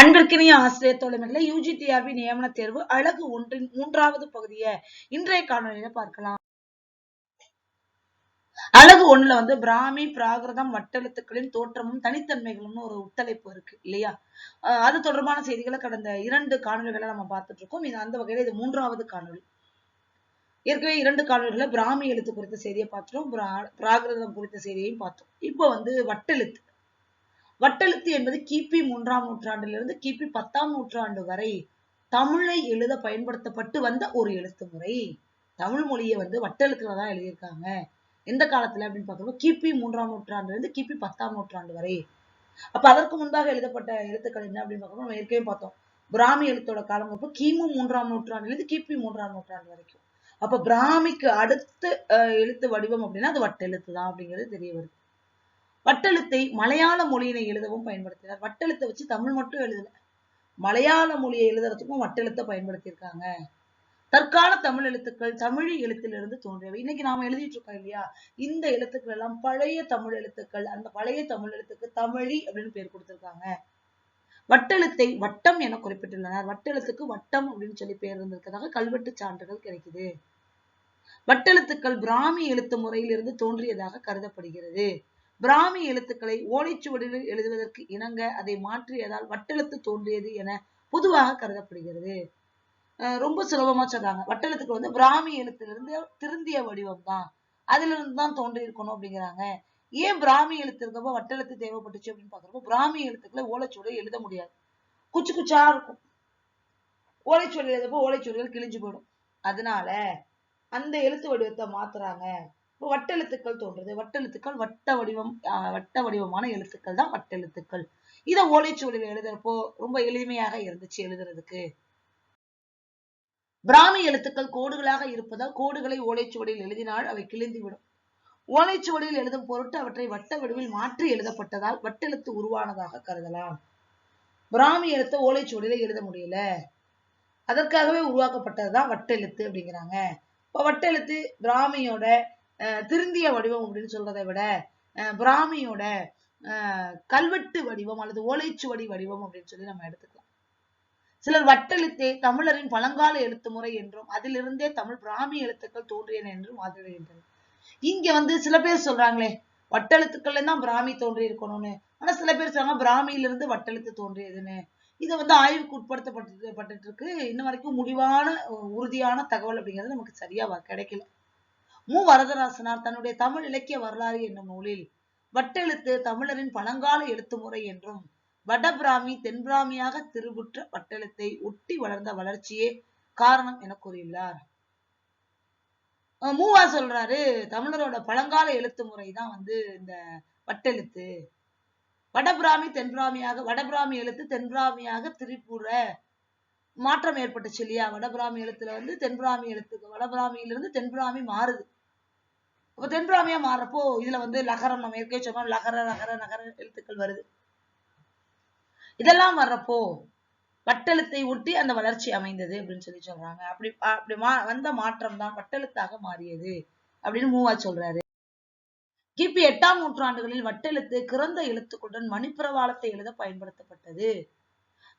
அன்பிற்கினிய ஆசிரியர் தோழமைகளை யூஜிடிஆர்பி நியமன தேர்வு அழகு ஒன்றின் மூன்றாவது பகுதியை இன்றைய காணொலியில பார்க்கலாம். அழகு ஒண்ணுல வந்து பிராமி பிராகிருதம் வட்டெழுத்துக்களின் தோற்றமும் தனித்தன்மைகளும்னு ஒரு உத்தலைப்பு இருக்கு இல்லையா? அது தொடர்பான செய்திகளை கடந்த இரண்டு காணொலிகளை நம்ம பார்த்துட்டு இருக்கோம் இது அந்த வகையில இது மூன்றாவது காணொலி ஏற்கனவே இரண்டு காணொலிகளை பிராமி எழுத்து குறித்த செய்தியை பார்த்துட்டோம். பிராகிருதம் குறித்த செய்தியையும் பார்த்தோம். இப்போ வந்து வட்டெழுத்து. வட்டெழுத்து என்பது கிபி மூன்றாம் நூற்றாண்டிலிருந்து கிபி பத்தாம் நூற்றாண்டு வரை தமிழை எழுத பயன்படுத்தப்பட்டு வந்த ஒரு எழுத்து முறை. தமிழ் மொழியை வந்து வட்டெழுத்துல தான் எழுதியிருக்காங்க. எந்த காலத்துல அப்படின்னு பார்த்தோம்னா கிபி மூன்றாம் நூற்றாண்டுல இருந்து கிபி பத்தாம் நூற்றாண்டு வரை. அப்ப அதற்கு முன்பாக எழுதப்பட்ட எழுத்துக்கள் என்ன அப்படின்னு பார்க்கும்போது நம்ம ஏற்கனவே பார்த்தோம். பிராமி எழுத்தோட காலம் அப்போ கிமு மூன்றாம் நூற்றாண்டுல இருந்து கிபி மூன்றாம் நூற்றாண்டு வரைக்கும். அப்ப பிராமிக்கு அடுத்த அஹ், எழுத்து வடிவம் அப்படின்னா அது வட்டெழுத்து தான் அப்படிங்கிறது தெரிய வருது. வட்டெழுத்தை மலையாள மொழியினை எழுதவும் பயன்படுத்தினார். வட்டெழுத்தை வச்சு தமிழ் மட்டும் எழுதல. மலையாள மொழியை எழுதுறதுக்கும் வட்டெழுத்தை பயன்படுத்தியிருக்காங்க. தற்கால தமிழ் எழுத்துக்கள் தமிழ் எழுத்திலிருந்து தோன்றியவை. இன்னைக்கு நாம எழுதிட்டு இருக்கோம் இல்லையா? இந்த எழுத்துக்கள் எல்லாம் பழைய தமிழ் எழுத்துக்கள். அந்த பழைய தமிழ் எழுத்துக்கு தமிழி அப்படின்னு பேர் கொடுத்திருக்காங்க. வட்டெழுத்தை வட்டம் என குறிப்பிட்டுள்ளனர். வட்டெழுத்துக்கு வட்டம் அப்படின்னு சொல்லி பேர் இருந்திருக்கிறதாக கல்வெட்டு சான்றுகள் கிடைக்குது. வட்டெழுத்துக்கள் பிராமி எழுத்து முறையிலிருந்து தோன்றியதாக கருதப்படுகிறது. பிராமி எழுத்துக்களை ஓலைச்சுவடிகளில் எழுதுவதற்கு இணங்க அதை மாற்றியதால் வட்டெழுத்து தோன்றியது என பொதுவாக கருதப்படுகிறது. ரொம்ப சுலபமா சொல்றாங்க. வட்டெழுத்துக்கள் வந்து பிராமி எழுத்திலிருந்து திருந்திய வடிவம் தான் அதுல இருந்து தான் தோன்றி இருக்கணும் அப்படிங்கிறாங்க. ஏன் பிராமி எழுத்து இருக்கப்போ வட்டெழுத்து தேவைப்பட்டுச்சு அப்படின்னு பாக்குறப்போ பிராமி எழுத்துக்களை ஓலைச்சுவடி எழுத முடியாது. குச்சு குச்சா இருக்கும். ஓலைச்சுவடி எழுதப்போ ஓலைச்சுவடிகள் கிழிஞ்சு போயிடும். அதனால அந்த எழுத்து வடிவத்தை மாத்துறாங்க. வட்டெழுத்துக்கள் தோன்றுது வட்டெழுத்துக்கள் வட்ட வடிவம் வட்ட வடிவமான எழுத்துக்கள் தான் வட்டெழுத்துக்கள். இதை ஓலைச்சுவடியில் எழுதுறப்போ ரொம்ப எளிமையாக இருந்துச்சு எழுதுறதுக்கு. பிராமி எழுத்துக்கள் கோடுகளாக இருப்பதால் கோடுகளை ஓலைச்சுவடியில் எழுதினால் அவை கிழிந்துவிடும். ஓலைச்சுவடியில் எழுதும் பொருட்டு அவற்றை வட்ட வடிவில் மாற்றி எழுதப்பட்டதால் வட்டெழுத்து உருவானதாக கருதலாம். பிராமி எழுத்த ஓலைச்சுவடியில எழுத முடியல. அதற்காகவே உருவாக்கப்பட்டதுதான் வட்டெழுத்து அப்படிங்கிறாங்க. இப்ப வட்டெழுத்து பிராமியோட திருந்திய வடிவம் அப்படின்னு சொல்றதை விட பிராமியோட கல்வெட்டு வடிவம் அல்லது ஓலைச்சுவடி வடிவம் அப்படின்னு சொல்லி நம்ம எடுத்துக்கலாம். சிலர் வட்டெழுத்தே தமிழரின் பழங்கால எழுத்து முறை என்றும் அதிலிருந்தே தமிழ் பிராமி எழுத்துக்கள் தோன்றியன என்றும் வாதிடுகின்றனர் இங்க வந்து சில பேர் சொல்றாங்களே வட்டெழுத்துக்கள்ல தான் பிராமி தோன்றி இருக்கணும்னு ஆனா சில பேர் சொல்றாங்க பிராமியிலிருந்து வட்டெழுத்து தோன்றியதுன்னு. இது வந்து ஆய்வுக்கு உட்படுத்தப்பட்டு பட்டுட்டு இருக்கு. இன்ன வரைக்கும் முடிவான உறுதியான தகவல் அப்படிங்கிறது நமக்கு சரியா கிடைக்கல. மு வரதராசனார் தன்னுடைய தமிழ் இலக்கிய வரலாறு என்னும் நூலில் வட்டெழுத்து தமிழரின் பழங்கால எழுத்து முறை என்றும் வடபிராமி தென்பிராமியாக திருவுற்ற வட்டெழுத்தை ஒட்டி வளர்ந்த வளர்ச்சியே காரணம் என கூறியுள்ளார். மூவா சொல்றாரு தமிழரோட பழங்கால எழுத்து முறை தான் வந்து இந்த வட்டெழுத்து. வடபிராமி தென்பிராமியாக வடபிராமி எழுத்து தென்பிராமியாக திரிபுர மாற்றம் ஏற்பட்டுச்சு இல்லையா? வடபிராமி எழுத்துல வந்து தென்பிராமி எழுத்துக்கு வடபிராமியிலிருந்து தென்பிராமி மாறுது. அப்ப தென்பிராமியா மாறுறப்போ இதுல வந்து லகரம் நம்ம ஏற்கனவே சொன்னோம் லகர லகர நகர எழுத்துக்கள் வருது. இதெல்லாம் வர்றப்போ வட்டெழுத்தை ஒட்டி அந்த வளர்ச்சி அமைந்தது அப்படின்னு சொல்லி சொல்றாங்க. அப்படி அப்படி மா வந்த மாற்றம் தான் வட்டெழுத்தாக மாறியது அப்படின்னு மூவா சொல்றாரு. கிபி எட்டாம் நூற்றாண்டுகளில் வட்டெழுத்து கிறந்த எழுத்துக்களுடன் மணிப்பிரவாளத்தை எழுத பயன்படுத்தப்பட்டது.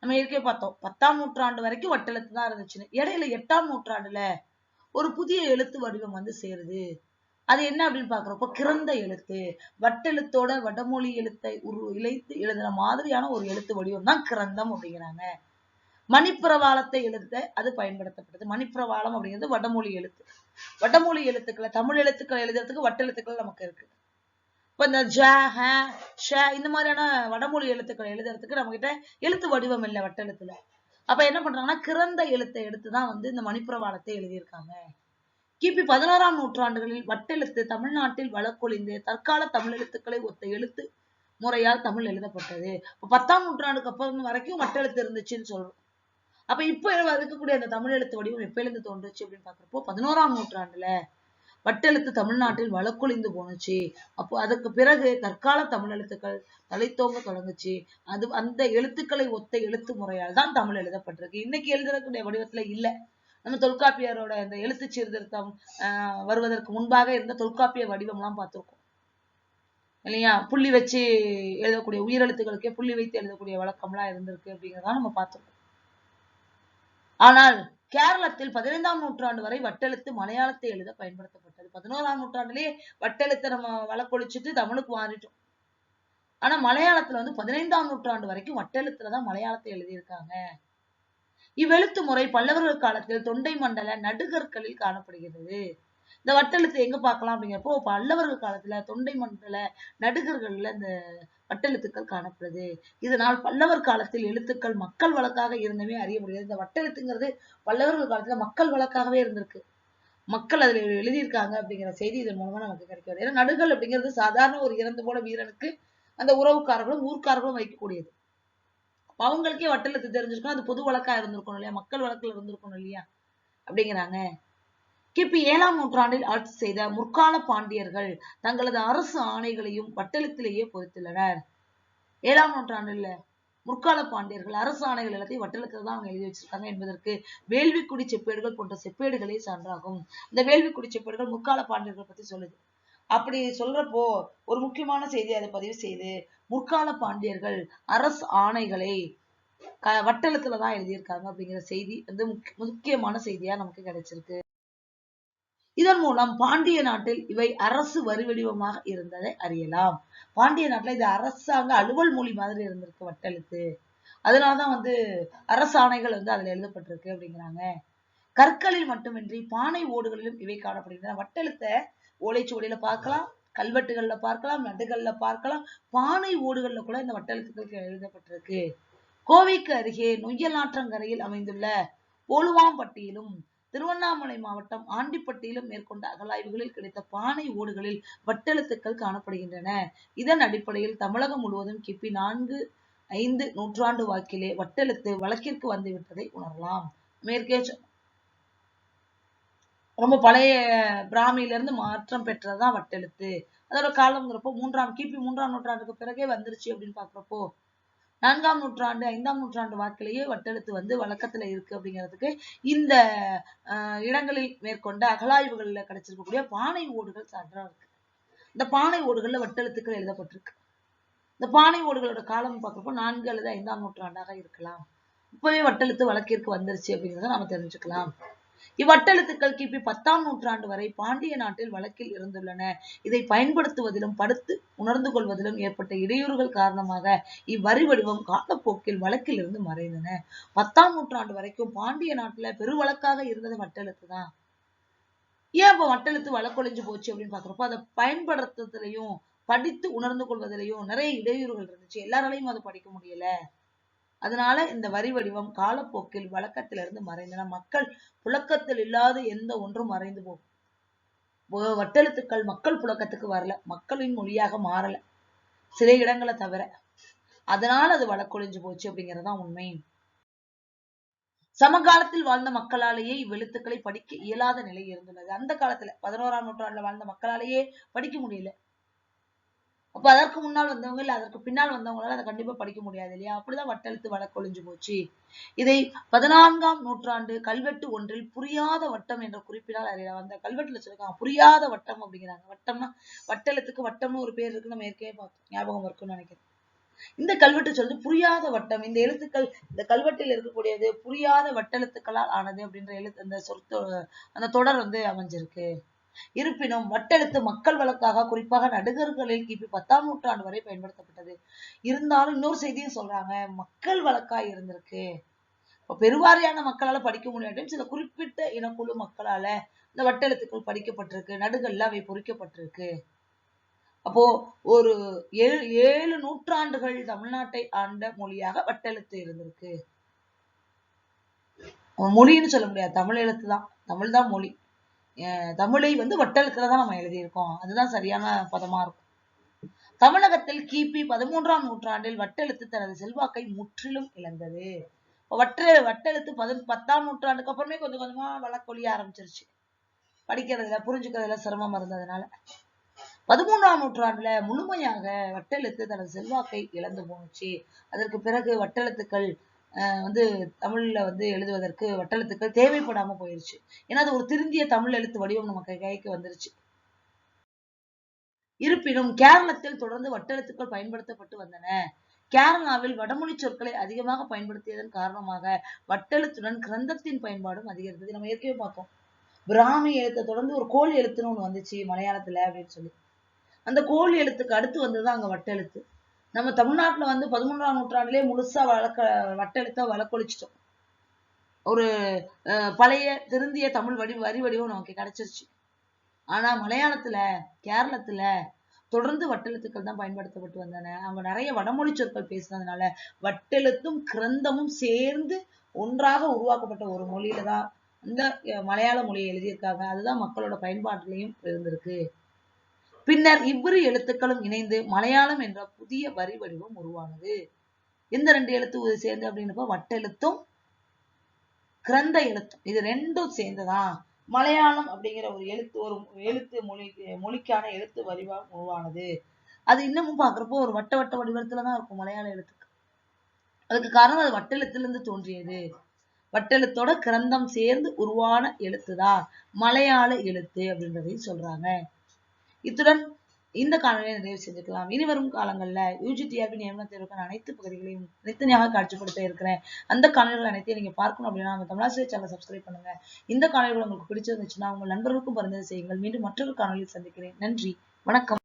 நம்ம ஏற்கனவே பார்த்தோம். பத்தாம் நூற்றாண்டு வரைக்கும் வட்டெழுத்து தான் இருந்துச்சுன்னு. இடையில எட்டாம் நூற்றாண்டுல ஒரு புதிய எழுத்து வடிவம் வந்து சேருது. அது என்ன அப்படின்னு பாக்குறப்போ கிறந்த எழுத்து வட்டெழுத்தோட வடமொழி எழுத்தை உரு இழைத்து எழுதுன மாதிரியான ஒரு எழுத்து வடிவம் தான் கிரந்தம் அப்படிங்கிறாங்க. மணிப்பிரவாளத்தை எழுத அது பயன்படுத்தப்பட்டது மணிப்பிரவாளம் அப்படிங்கிறது வடமொழி எழுத்து. வடமொழி எழுத்துக்களை தமிழ் எழுத்துக்களை எழுதுறதுக்கு வட்டெழுத்துக்கள் நமக்கு இருக்கு. இப்ப இந்த ஜ ஹ ஷ இந்த மாதிரியான வடமொழி எழுத்துக்களை எழுதுறதுக்கு நம்ம கிட்ட எழுத்து வடிவம் இல்லை வட்டெழுத்துல. அப்ப என்ன பண்றாங்கன்னா கிறந்த எழுத்தை எடுத்துதான் வந்து இந்த மணிப்பிரவாளத்தை எழுதியிருக்காங்க. கிபி பதினாறாம் நூற்றாண்டுகளில் வட்டெழுத்து தமிழ்நாட்டில் வழக்கொழிந்து தற்கால தமிழ் எழுத்துக்களை ஒத்த எழுத்து முறையால் தமிழ் எழுதப்பட்டது. இப்போ பத்தாம் நூற்றாண்டுக்கு அப்புறம் வரைக்கும் வட்டெழுத்து இருந்துச்சுன்னு சொல்றோம் அப்ப இப்ப இருக்கக்கூடிய அந்த தமிழ் எழுத்து வடிவம் எப்ப எழுந்து தோன்றுச்சு அப்படின்னு பாக்குறப்போ பதினோராம் நூற்றாண்டுல வட்டெழுத்து தமிழ்நாட்டில் வழக்கொழிந்து போணுச்சு. அப்போ அதுக்கு பிறகு தற்கால தமிழ் எழுத்துக்கள் தலைத்தோங்க தொடங்குச்சு. அது அந்த எழுத்துக்களை ஒத்த எழுத்து முறையால் தான் தமிழ் எழுதப்பட்டிருக்கு. இன்னைக்கு எழுதக்கூடிய வடிவத்துல இல்ல. நம்ம தொல்காப்பியரோட இந்த எழுத்து சீர்திருத்தம் வருவதற்கு முன்பாக இருந்த தொல்காப்பிய வடிவம்லாம் பார்த்திருக்கோம். இல்லையா? புள்ளி வச்சு எழுதக்கூடிய உயிரெழுத்துக்களுக்கே புள்ளி வைத்து எழுதக்கூடிய வழக்கம்லாம் இருந்திருக்கு அப்படிங்கிறத நம்ம பார்த்துருக்கோம். ஆனால் கேரளத்தில் பதினைந்தாம் நூற்றாண்டு வரை வட்டெழுத்து மலையாளத்தை எழுத பயன்படுத்தப்பட்டது. பதினோராம் நூற்றாண்டுலேயே வட்டெழுத்தை நம்ம வழக்கொழிச்சிட்டு தமிழுக்கு மாறிட்டோம். ஆனா மலையாளத்துல வந்து பதினைந்தாம் நூற்றாண்டு வரைக்கும் வட்டெழுத்துலதான் மலையாளத்தை எழுதியிருக்காங்க. இவ்வெழுத்து முறை பல்லவர்கள் காலத்தில் தொண்டை மண்டல நடுகற்களில் காணப்படுகிறது. இந்த வட்டெழுத்து எங்க பார்க்கலாம் அப்படிங்கிறப்போ பல்லவர்கள் காலத்துல தொண்டை மண்டல நடுகர்கள்ல இந்த வட்டெழுத்துக்கள் காணப்படுது. இதனால் பல்லவர் காலத்தில் எழுத்துக்கள் மக்கள் வழக்காக இருந்தவே முடியாது. இந்த வட்டெழுத்துங்கிறது பல்லவர்கள் காலத்துல மக்கள் வழக்காகவே இருந்திருக்கு. மக்கள் அதுல எழுதியிருக்காங்க அப்படிங்கிற செய்தி இதன் மூலமா நமக்கு கிடைக்காது ஏன்னா நடுகள் அப்படிங்கிறது சாதாரண ஒரு இறந்து போன வீரனுக்கு அந்த உறவுக்காரர்களும் ஊர்க்காரர்களும் வைக்கக்கூடியது. அவங்களுக்கே வட்டெழுத்து தெரிஞ்சிருக்கும். அது பொது வழக்கா இருந்திருக்கணும் இல்லையா? மக்கள் வழக்குல இருந்திருக்கணும் இல்லையா? அப்படிங்கிறாங்க. கிபி ஏழாம் நூற்றாண்டில் ஆட்சி செய்த முற்கால பாண்டியர்கள் தங்களது அரசு ஆணைகளையும் வட்டெழுத்திலேயே பொறுத்துள்ளனர். ஏழாம் நூற்றாண்டில் முற்கால பாண்டியர்கள் அரசு ஆணைகள் எல்லாத்தையும் வட்டெழுத்துல தான் அவங்க எழுதி வச்சிருக்காங்க என்பதற்கு வேள்விக்குடி செப்பேடுகள் போன்ற செப்பேடுகளே சான்றாகும். இந்த வேள்விக்குடி செப்பேடுகள் முற்கால பாண்டியர்கள் பத்தி சொல்லுது. அப்படி சொல்றப்போ ஒரு முக்கியமான செய்தி அதை பதிவு செய்து முற்கால பாண்டியர்கள் அரசு ஆணைகளை க வட்டெழுத்துல தான் எழுதியிருக்காங்க அப்படிங்கிற செய்தி வந்து முக்கிய- முக்கியமான செய்தியா நமக்கு கிடைச்சிருக்கு. இதன் மூலம் பாண்டிய நாட்டில் இவை அரசு வரி வடிவமாக இருந்ததை அறியலாம். பாண்டிய நாட்டுல இது அரசாங்க அலுவல் மொழி மாதிரி இருந்திருக்கு வட்டெழுத்து. அதனாலதான் வந்து அரசாணைகள் வந்து அதுல எழுதப்பட்டிருக்கு அப்படிங்கிறாங்க. கற்களில் மட்டுமின்றி பானை ஓடுகளிலும் இவை காணப்படுகின்றன. வட்டெழுத்தை ஓலைச்சுவடியில பார்க்கலாம் கல்வெட்டுகள்ல பார்க்கலாம் நடுகள்ல பார்க்கலாம் பானை ஓடுகள்ல கூட இந்த வட்டெழுத்துக்கள் எழுதப்பட்டிருக்கு. கோவைக்கு அருகே நொய்யலாற்றங்கரையில் அமைந்துள்ள போலுவாம்பட்டியிலும் திருவண்ணாமலை மாவட்டம் ஆண்டிப்பட்டியிலும் மேற்கொண்ட அகலாய்வுகளில் கிடைத்த பானை ஓடுகளில் வட்டெழுத்துக்கள் காணப்படுகின்றன. இதன் அடிப்படையில் தமிழகம் முழுவதும் கிபி நான்கு ஐந்து நூற்றாண்டு வாக்கிலே வட்டெழுத்து வழக்கிற்கு வந்துவிட்டதை உணரலாம். மேற்கே ரொம்ப பழைய பிராமியிலிருந்து மாற்றம் பெற்றதுதான் வட்டெழுத்து. அதோட காலம்ங்கிறப்போ மூன்றாம் கிபி மூன்றாம் நூற்றாண்டுக்கு பிறகே வந்துருச்சு அப்படின்னு பாக்குறப்போ நான்காம் நூற்றாண்டு ஐந்தாம் நூற்றாண்டு வாக்கிலேயே வட்டெழுத்து வந்து வழக்கத்துல இருக்கு அப்படிங்கிறதுக்கு இந்த ஆஹ் இடங்களில் மேற்கொண்ட அகலாய்வுகளில் கிடைச்சிருக்கக்கூடிய பானை ஓடுகள் சான்றா இருக்கு. இந்த பானை ஓடுகள்ல வட்டெழுத்துக்கள் எழுதப்பட்டிருக்கு. இந்த பானை ஓடுகளோட காலம் பார்க்குறப்போ நான்கு அல்லது ஐந்தாம் நூற்றாண்டாக இருக்கலாம். இப்பவே வட்டெழுத்து வழக்கிற்கு வந்துருச்சு அப்படிங்கிறத நம்ம தெரிஞ்சுக்கலாம். இவ்வட்டெழுத்துக்கள் கிபி பத்தாம் நூற்றாண்டு வரை பாண்டிய நாட்டில் வழக்கில் இருந்துள்ளன. இதை பயன்படுத்துவதிலும் படுத்து உணர்ந்து கொள்வதிலும் ஏற்பட்ட இடையூறுகள் காரணமாக இவ்வரி வடிவம் காலப்போக்கில் வழக்கில் இருந்து மறைந்தன. பத்தாம் நூற்றாண்டு வரைக்கும் பாண்டிய நாட்டுல பெருவழக்காக இருந்தது வட்டெழுத்து தான். ஏன் இப்ப வட்டெழுத்து வழக்கொழிஞ்சு போச்சு அப்படின்னு பாக்குறப்ப அதை பயன்படுத்துறதுலயும் படித்து உணர்ந்து கொள்வதிலையும் நிறைய இடையூறுகள் இருந்துச்சு. எல்லாராலையும் அதை படிக்க முடியல. அதனால இந்த வரி வடிவம் காலப்போக்கில் வழக்கத்திலிருந்து மறைந்தன. மக்கள் புழக்கத்தில் இல்லாத எந்த ஒன்றும் மறைந்து போகும் வட்டெழுத்துக்கள் மக்கள் புழக்கத்துக்கு வரல. மக்களின் மொழியாக மாறல. சில இடங்களை தவிர. அதனால அது வழக்கொழிஞ்சு போச்சு அப்படிங்கறதுதான் உண்மை. சமகாலத்தில் வாழ்ந்த மக்களாலேயே இவ்வெழுத்துக்களை படிக்க இயலாத நிலை இருந்துள்ளது. அந்த காலத்துல பதினோராம் நூற்றாண்டுல வாழ்ந்த மக்களாலேயே படிக்க முடியல. அப்ப அதற்கு முன்னால் வந்தவங்க இல்ல அதற்கு பின்னால் வந்தவங்களால அதை கண்டிப்பா படிக்க முடியாது இல்லையா? அப்படிதான் வட்டெழுத்து வழக்கொழிஞ்சு போச்சு. இதை பதினான்காம் நூற்றாண்டு கல்வெட்டு ஒன்றில் புரியாத வட்டம் என்ற குறிப்பினால் அறியலாம் அந்த கல்வெட்டுல சொல்லிருக்காங்க புரியாத வட்டம் அப்படிங்கிறாங்க. வட்டம்னா வட்டெழுத்துக்கு வட்டம்னு ஒரு பேர் இருக்கு நம்ம ஏற்கனவே பார்த்தோம். ஞாபகம் இருக்கும்னு நினைக்கிறேன். இந்த கல்வெட்டு சொல்றது புரியாத வட்டம். இந்த எழுத்துக்கள் இந்த கல்வெட்டில் இருக்கக்கூடியது புரியாத வட்டெழுத்துக்களால் ஆனது அப்படின்ற எழுத்து அந்த சொற்தொ அந்த தொடர் வந்து அமைஞ்சிருக்கு. இருப்பினும் வட்டெழுத்து மக்கள் வழக்காக குறிப்பாக நடுகர்களில் கிபி பத்தாம் நூற்றாண்டு வரை பயன்படுத்தப்பட்டது. இருந்தாலும் இன்னொரு செய்தியும் சொல்றாங்க மக்கள் வழக்கா இருந்திருக்கு. இப்போ பெருவாரியான மக்களால படிக்க முடியாட்டும் சில குறிப்பிட்ட இனக்குழு மக்களால இந்த வட்டெழுத்துக்கள் படிக்கப்பட்டிருக்கு நடுகள்ல அவை பொறிக்கப்பட்டிருக்கு. அப்போ ஒரு ஏழு ஏழு நூற்றாண்டுகள் தமிழ்நாட்டை ஆண்ட மொழியாக வட்டெழுத்து இருந்திருக்கு. மொழின்னு சொல்ல முடியாது தமிழ் எழுத்து தான் தமிழ் தான் மொழி. தமிழை வந்து வட்டெழுத்துல தான் நம்ம எழுதியிருக்கோம். அதுதான் சரியான பதமா இருக்கும். தமிழகத்தில் கிபி பதிமூன்றாம் நூற்றாண்டில் வட்டெழுத்து தனது செல்வாக்கை முற்றிலும் இழந்தது. வட்ட வட்டெழுத்து பதி பத்தாம் நூற்றாண்டுக்கு அப்புறமே கொஞ்சம் கொஞ்சமா வழக்கொழிய ஆரம்பிச்சிருச்சு. படிக்கிறதுல புரிஞ்சுக்கிறதுல சிரமம் இருந்ததுனால. பதிமூன்றாம் நூற்றாண்டுல முழுமையாக வட்டெழுத்து தனது செல்வாக்கை இழந்து போணுச்சு அதற்கு பிறகு வட்டெழுத்துக்கள் வந்து தமிழ்ல வந்து எழுதுவதற்கு வட்டெழுத்துக்கள் தேவைப்படாம போயிருச்சு. ஏன்னா அது ஒரு திருந்திய தமிழ் எழுத்து வடிவம் நமக்கு கைக்கு வந்துருச்சு. இருப்பினும் கேரளத்தில் தொடர்ந்து வட்டெழுத்துக்கள் பயன்படுத்தப்பட்டு வந்தன. கேரளாவில் வடமொழி சொற்களை அதிகமாக பயன்படுத்தியதன் காரணமாக வட்டெழுத்துடன் கிரந்தத்தின் பயன்பாடும் அதிகரித்தது. நம்ம ஏற்கனவே பார்த்தோம். பிராமி எழுத்தை தொடர்ந்து ஒரு கோல் எழுத்துன்னு ஒண்ணு வந்துச்சு மலையாளத்துல அப்படின்னு சொல்லி. அந்த கோல் எழுத்துக்கு அடுத்து வந்ததுதான் அங்க வட்டெழுத்து. நம்ம தமிழ்நாட்டுல வந்து பதிமூன்றாம் நூற்றாண்டிலே முழுசா வழக்க வட்டெழுத்தா வழக்கொழிச்சிட்டோம். ஒரு அஹ், பழைய திருந்திய தமிழ் வடி வரி வடிவம் நமக்கு கிடைச்சிருச்சு. ஆனா மலையாளத்துல கேரளத்துல தொடர்ந்து வட்டெழுத்துக்கள் தான் பயன்படுத்தப்பட்டு வந்தன. அவங்க நிறைய வடமொழி சொற்கள் பேசுனதுனால வட்டெழுத்தும் கிரந்தமும் சேர்ந்து ஒன்றாக உருவாக்கப்பட்ட ஒரு மொழியில தான் இந்த மலையாள மொழியை எழுதியிருக்காங்க. அதுதான் மக்களோட பயன்பாட்டிலையும் இருந்திருக்கு. பின்னர் இவ்விரு எழுத்துக்களும் இணைந்து மலையாளம் என்ற புதிய வரி வடிவம் உருவானது. எந்த ரெண்டு எழுத்து சேர்ந்து அப்படின்னப்ப வட்டெழுத்தும் கிரந்த எழுத்தும். இது ரெண்டும் சேர்ந்துதான். மலையாளம் அப்படிங்கிற ஒரு எழுத்து ஒரு எழுத்து மொழி மொழிக்கான எழுத்து வடிவா உருவானது. அது இன்னமும் பாக்குறப்போ ஒரு வட்ட வட்ட வடிவத்துல தான் இருக்கும் மலையாள எழுத்துக்கு அதுக்கு காரணம் அது வட்டெழுத்திலிருந்து தோன்றியது. வட்டெழுத்தோட கிரந்தம் சேர்ந்து உருவான எழுத்துதான். மலையாள எழுத்து அப்படின்றதையும் சொல்றாங்க. இத்துடன் இந்த காணொலியை நிறைவு செஞ்சுக்கலாம் இனி வரும் காலங்கள்ல யூஜிடிஆர்பி நியமன தேர்வுக்கான அனைத்து பகுதிகளையும் தனித்தனியாக காட்சிப்படுத்த இருக்கிறேன். அந்த காணொலிகள் அனைத்தையும் நீங்க பார்க்கணும் அப்படின்னா நம்ம தமிழாசிரியர் சேனலை சப்ஸ்கிரைப் பண்ணுங்க. இந்த காணொலிகள் உங்களுக்கு பிடிச்சிருந்துச்சுன்னா உங்க நண்பர்களுக்கும் பரிந்துரை செய்யுங்கள். மீண்டும் மற்றொரு காணொலியில் சந்திக்கிறேன். நன்றி. வணக்கம்.